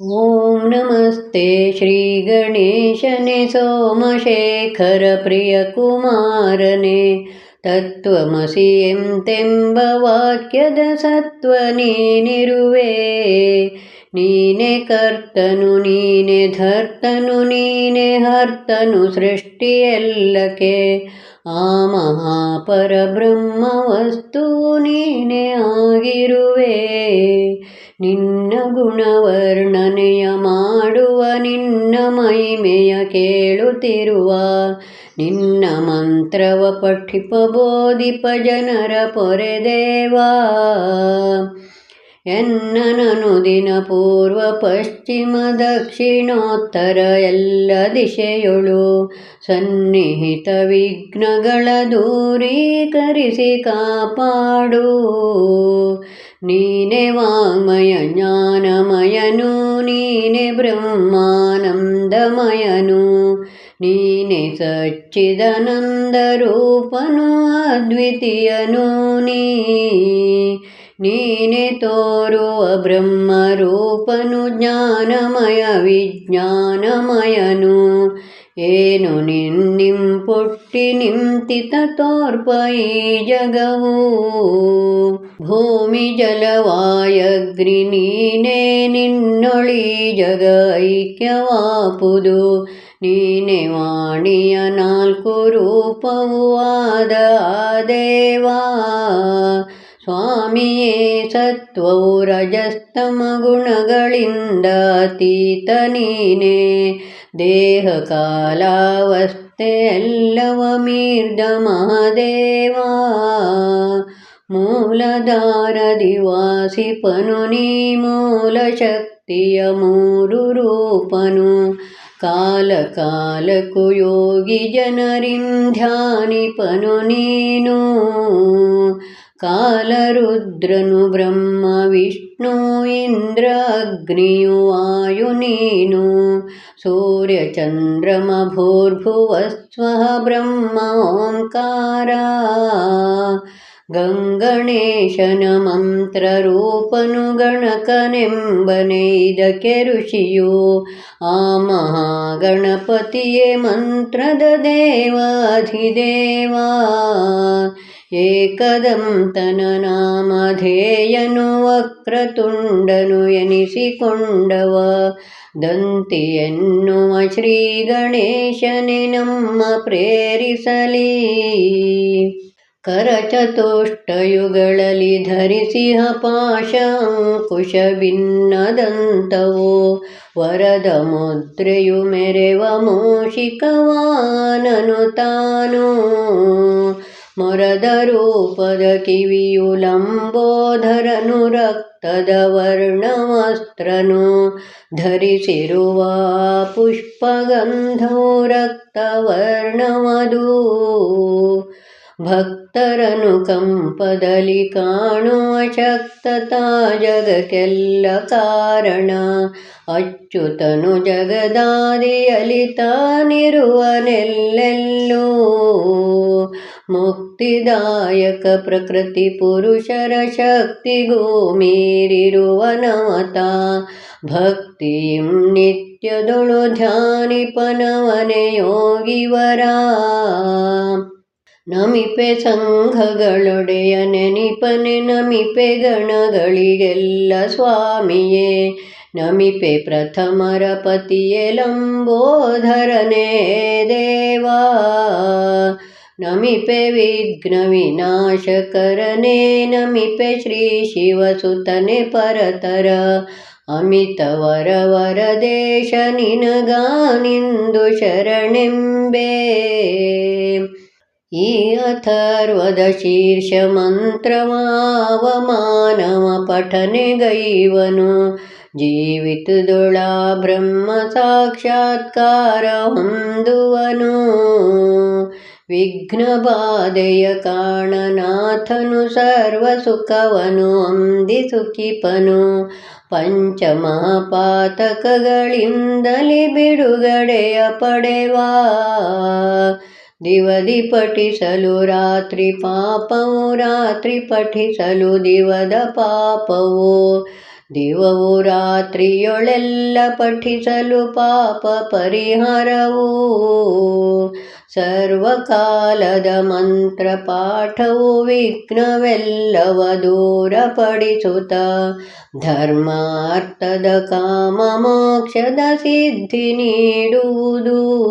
ॐ नमस्ते श्रीगणेशने ಸೋಮಶೇಖರ ಪ್ರಿಯಕುಮಾರನೆ ತತ್ವಮಸಿ ಎಂತೆಂಬ ವಾಕ್ಯದ ಸತ್ವ ನೀನಿರುವೆ ನೀನೆ ಕರ್ತನು ನೀನೆ ಧರ್ತನು ನೀನೆ ಹರ್ತನು ಸೃಷ್ಟಿಯೆಲ್ಲಕ್ಕೆ ಆ ಮಹಾಪರಬ್ರಹ್ಮ ವಸ್ತುವು ನೀನೆ ಆಗಿರುವೆ ನಿನ್ನ ಗುಣವರ್ಣನೆಯ ಮಾಡುವ ನಿನ್ನ ಮಹಿಮೆಯ ಕೇಳುತ್ತಿರುವ ನಿನ್ನ ಮಂತ್ರವ ಪಠಿಪ ಬೋಧಿಪ ಜನರ ಪೊರೆದೇವಾ ಎನ್ನನನು ದಿನ ಪೂರ್ವ ಪಶ್ಚಿಮ ದಕ್ಷಿಣೋತ್ತರ ಎಲ್ಲ ದಿಶೆಯೊಳು. ಸನ್ನಿಹಿತ ವಿಘ್ನಗಳ ದೂರೀಕರಿಸಿ ಕಾಪಾಡು. ನೀನೆ ವಾಮಯ ಜ್ಞಾನಮಯನು, ನೀನೆ ಬ್ರಹ್ಮಾನಂದಮಯನು. ನೀನೆ ಸಚ್ಚಿದನಂದ ರೂಪನು, ಅದ್ವಿತೀಯನು ನೀ. ನೀನೆ ತೋರುವ ಬ್ರಹ್ಮರೂಪನು ಜ್ಞಾನಮಯ ವಿಜ್ಞಾನಮಯನು ಏನು ನಿನ್ನಿಂ ಪುಟ್ಟಿ ನಿಂತಿತ ತೋರ್ಪ ಈ ಜಗವು ಭೂಮಿ ಜಲವಾಯಗ್ನಿ ನೀನೇ ನಿನ್ನೊಳಿ ಜಗ ಐಕ್ಯವಾಪುದು ನೀನೆ ವಾಣಿಯ ನಾಲ್ಕು ರೂಪವು ಆದ ದೇವಾ ಸ್ವಾಮಿಯೇ ಸತ್ವವು ರಜಸ್ತಮ ಗುಣಗಳಿಂದ ಅತೀತ ನೀನೆ ದೇಹ ಕಾಲಾವಸ್ಥೆ ಎಲ್ಲವ ಮೀರ್ದ ಮಹಾದೇವಾ ಮೂಲಧಾರದಿ ವಾಸಿಪನು ನೀ ಮೂಲ ಶಕ್ತಿಯ ಮೂರು ರೂಪನು ಕಾಲ ಕಾಲಕ್ಕೂ ಯೋಗಿ ಜನರಿಂ कालरुद्रनु ब्रह्मविष्णु इन्द्र अग्नियुवायुनीनु सूर्यचन्द्रमभूर्भुवस्वः ब्रह्माङ्कारणेशनमन्त्ररूपनुगणकनिम्बनैदके ऋषियो आ महागणपतिये मन्त्रददेवाधिदेवा। ಬ್ರಹ್ಮ ಓಂಕಾರ ಗಂಗಣೇಶನ ಮಂತ್ರರೂಪನು ಗಣಕನೆಂಬನೆ ಇದಕ್ಕೆ ಋಷಿಯು ಆ ಮಹಾಗಣಪತಿಯೇ ಮಂತ್ರದ ದೇವಾಧಿದೇವಾ ಏಕದಂತನ ನಾಮಧೇಯನು ವಕ್ರತುಂಡನು ಎನಿಸಿಕೊಂಡವ ದಂತಿ ಎನ್ನುವ ಶ್ರೀ ಗಣೇಶನೆ ನಮ್ಮ ಪ್ರೇರಿಸಲಿ ಕರಚತುಷ್ಟಯುಗಳಲ್ಲಿ ಧರಿಸಿಹ ಪಾಶ ಅಂಕುಶ ಭಿನ್ನದಂತವು ವರದ ಮುದ್ರೆಯು ಮೆರೆವ ಮೂಷಿಕವಾನನು ತಾನು ಮೊರದ ರೂಪದ ಕಿವಿಯು ಲಂಬೋಧರನು ರಕ್ತದ ವರ್ಣವಸ್ತ್ರನು ಧರಿಸಿರುವ ಪುಷ್ಪಗಂಧವು ರಕ್ತವರ್ಣವದು ಭಕ್ತರನು ಕಂಪದಲ್ಲಿ ಕಾಣುವ ಶಕ್ತತಾ ಜಗಕ್ಕೆಲ್ಲ ಕಾರಣ. ಅಚ್ಯುತನು ಜಗದಾದಿಯಲಿ ತಾನಿರುವನೆಲ್ಲೆಲ್ಲೂ ಮುಕ್ತಿದಾಯಕ ಪ್ರಕೃತಿ ಪುರುಷರ ಶಕ್ತಿಗೂ ಮೀರಿರುವ ನವತ. ಭಕ್ತಿಂ ನಿತ್ಯದೊಳು ಧ್ಯಾನಿಪನವನೆ ಯೋಗಿವರ. ನಮಿಪೆ ಸಂಘಗಳೊಡೆಯ ನೆನಿಪನೆ ನಮಿಪೆ ಗಣಗಳಿಗೆಲ್ಲ ಸ್ವಾಮಿಯೇ. ನಮಿಪೆ ಪ್ರಥಮರ ಪತಿಯೇ ಲಂಬೋಧರನೇ ದೇವಾ. ನಮಿಪೆ ವಿಘ್ನ ವಿನಾಶಕರನೇ, ನಮಿಪೆ ಶ್ರೀ ಶಿವಸುತನೆ ಪರತರ. ಅಮಿತ ವರ ವರದೇಶ ನಿನಗಾನಿಂದು ಶರಣೆಂಬೆ. ಈ ಅಥರ್ವದ ಶೀರ್ಷ ಮಂತ್ರವಾವ ಮಾನವ ಪಠನೆಗೈವನು. ಜೀವಿತದೊಳ ಬ್ರಹ್ಮ ಸಾಕ್ಷಾತ್ಕಾರ ಹೊಂದುವನು. ವಿಘ್ನ ಕಾಣನಾಥನು ಕಾರಣನಾಥನು ಸರ್ವ ಸುಖವನು ಅಂದಿ ಸುಖಿಪನು. ಪಂಚಮಪಾತಕಗಳಿಂದಲೇ ಬಿಡುಗಡೆಯ ಪಡೆವಾ. ದಿವದಿ ಪಠಿಸಲು ರಾತ್ರಿ ಪಾಪವು, ರಾತ್ರಿ ಪಠಿಸಲು ದಿವದ ಪಾಪವು. ದಿವವು ರಾತ್ರಿಯೊಳೆಲ್ಲ ಪಠಿಸಲು ಪಾಪ ಪರಿಹಾರವು. ಸರ್ವಕಾಲದ ಮಂತ್ರ ಪಾಠವು ವಿಘ್ನವೆಲ್ಲವ ದೂರಪಡಿಸುತ್ತ ಧರ್ಮಾರ್ಥದ ಕಾಮ ಮೋಕ್ಷದ ಸಿದ್ಧಿ ನೀಡುವುದು.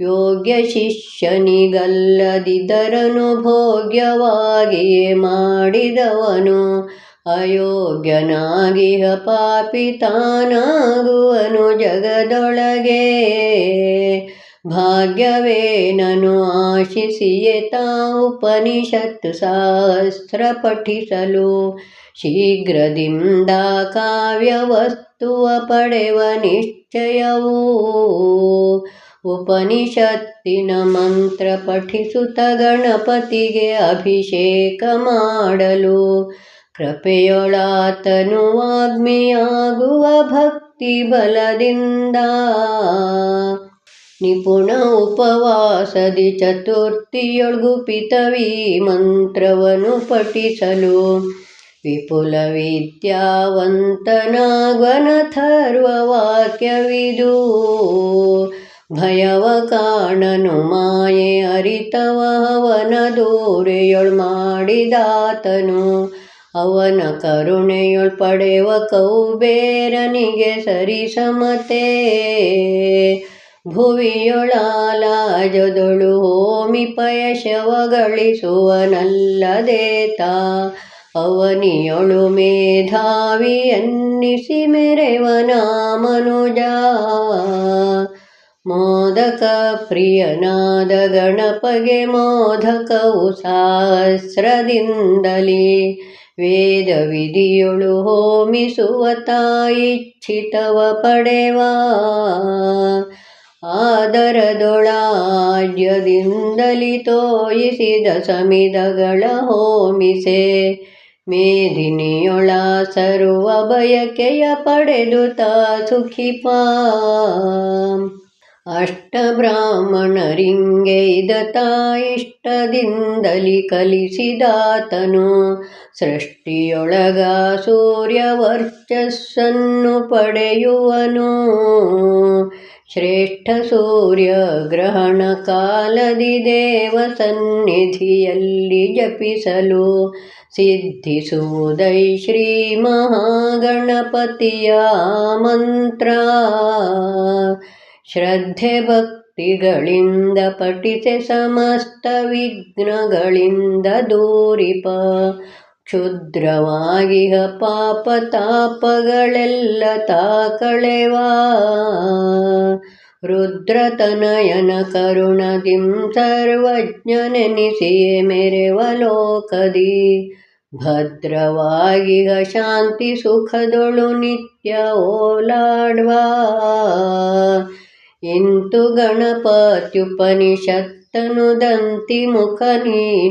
ಯೋಗ್ಯ ಶಿಷ್ಯನಿಗಲ್ಲದಿದ್ದರನು ಭೋಗ್ಯವಾಗಿಯೇ ಮಾಡಿದವನು. ಅಯೋಗ್ಯನಾಗಿಹ ಪಾಪಿ ತಾನಾಗುವನು ಜಗದೊಳಗೆ ಭಾಗ್ಯವೇನನು ಆಶಿಸಿಯೇ ತಾ ಉಪನಿಷತ್ತು ಸಹಸ್ರ ಪಠಿಸಲು ಶೀಘ್ರದಿಂದ ಕಾವ್ಯವಸ್ತುವ ಪಡೆವ ನಿಶ್ಚಯವೂ. ಉಪನಿಷತ್ತಿನ ಮಂತ್ರ ಪಠಿಸುತ್ತ ಗಣಪತಿಗೆ ಅಭಿಷೇಕ ಮಾಡಲು. ಕೃಪೆಯೊಳಾತನು ವಾಗ್ಮಿಯಾಗುವ ಭಕ್ತಿ ಬಲದಿಂದ. ನಿಪುಣ ಉಪವಾಸದಿ ಚತುರ್ಥಿಯೊಳ್ಗುಪಿತವಿ ಮಂತ್ರವನ್ನು ಪಠಿಸಲು. ವಿಪುಲ ವಿದ್ಯಾವಂತನಾಗ್ವನಥರ್ವ ವಾಕ್ಯವಿದು. ಭಯವ ಕಾಣನು ಮಾಯೆ ಅರಿತವ ದೂರೆಯೊಳ್ ಮಾಡಿದಾತನು. ಅವನ ಕರುಣೆಯೊಳ್ ಪಡೆವ ಕೌಬೇರನಿಗೆ ಸರಿಸಮತೆ. ಭುವಿಯೊಳಾಲಾಜದೊಳು ಹೋಮಿಪಯ ತಾ. ಅವನಿಯೊಳು ಮೇಧಾವಿ ಎನ್ನಿಸಿ ಮೆರೆವನ ಮನುಜ ಮೋದಕ ಪ್ರಿಯನಾದ ಗಣಪಗೆ ಮೋದಕವು ಸಹಸ್ರದಿಂದಲೇ. ವೇದ ವಿಧಿಯೊಳು ಹೋಮಿಸುವ ತಾಯಿಚ್ಛಿತವ ಪಡೆವ. ಆದರದೊಳಾಜ್ಯದಿಂದಲೇ ತೋಯಿಸಿದ ಸಮಿದಗಳ ಹೋಮಿಸೆ. ಮೇದಿನಿಯೊಳ ಸರ್ವ ಬಯಕೆಯ ಪಡೆದು ತಾ ಸುಖಿಪ. ಅಷ್ಟ ಬ್ರಾಹ್ಮಣರಿಂಗೆ ಇದ ಇಷ್ಟದಿಂದಲಿ ಕಲಿಸಿದಾತನು. ಸೃಷ್ಟಿಯೊಳಗ ಸೂರ್ಯ ವರ್ಚಸ್ಸನ್ನು ಪಡೆಯುವನು. ಶ್ರೇಷ್ಠ ಸೂರ್ಯ ಗ್ರಹಣ ಕಾಲದಿ ದೇವ ಸನ್ನಿಧಿಯಲ್ಲಿ ಜಪಿಸಲು ಸಿದ್ಧಿಸುವುದೈ ಶ್ರೀ ಮಹಾಗಣಪತಿಯ ಮಂತ್ರ. ಶ್ರದ್ಧೆ ಭಕ್ತಿಗಳಿಂದ ಪಠಿಸೆ ಸಮಸ್ತ ವಿಘ್ನಗಳಿಂದ ದೂರಿಪ. ಕ್ಷುದ್ರವಾಗಿಹ ಪಾಪ ತಾಪಗಳೆಲ್ಲ ತಾಕಳೆವಾ. ರುದ್ರತನಯನ ಕರುಣದಿಂ ಸರ್ವಜ್ಞನೆನಿಸಿಯೇ ಮೆರೆವ ಲೋಕದಿ. ಭದ್ರವಾಗಿಹ ಶಾಂತಿ ಸುಖದೊಳು ನಿತ್ಯ ಓಲಾಡ್ವಾ. ಇಂತು ಗಣಪತ್ಯುಪನಿಷತ್ತನು ದಂತಿ ಮುಖ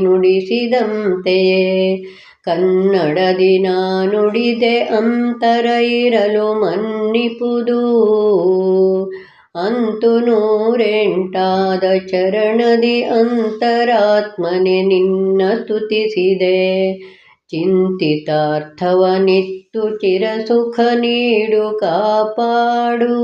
ನುಡಿಸಿದಂತೆಯೇ ಕನ್ನಡದಿ ನುಡಿದೆ ಅಂತರ ಇರಲು ಮನ್ನಿಪುದು. ಅಂತು ನೂರೆಂಟಾದ ಚರಣದಿ ಅಂತರಾತ್ಮನೆ ನಿನ್ನ ಸ್ತುತಿಸಿದೆ. ಚಿಂತಿತಾರ್ಥವನಿತ್ತು ಚಿರಸುಖ ನೀಡು ಕಾಪಾಡು.